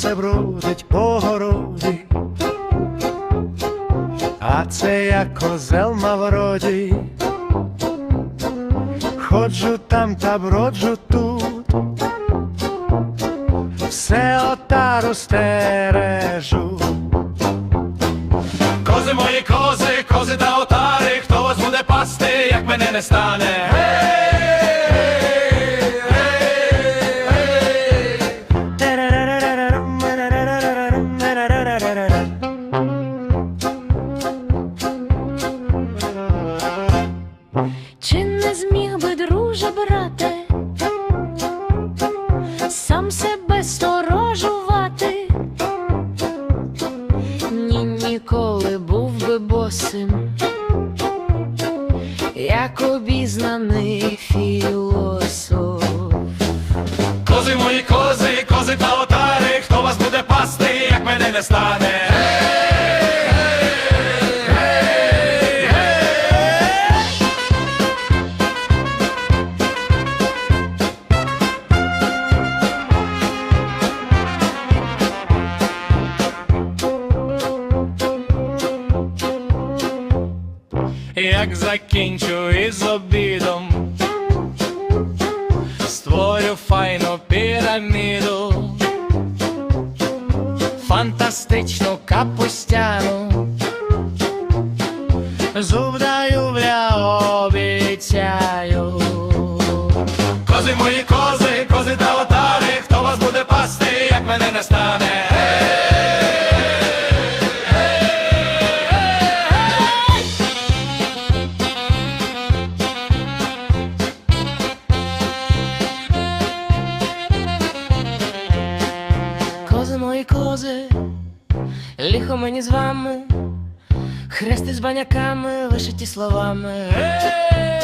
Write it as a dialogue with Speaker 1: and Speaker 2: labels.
Speaker 1: все бродить по городі, а це я козел мавроді. Ходжу там та броджу тут, все отару стережу.
Speaker 2: Кози мої кози, кози та отари, хто вас буде пасти, як мене не стане. Гей,
Speaker 3: друже сам себе сторожувати? Ні, ніколи був би босим, як обізнаний філософ.
Speaker 2: Кози мої кози, кози та отари, хто вас буде пасти, як мене не стане. Як закінчу із обідом, створю файну піраміду, фантастичну капустяну, зуб даю бля
Speaker 3: ліхо мені з вами, хрести з баняками, вишиті словами.
Speaker 2: Гей!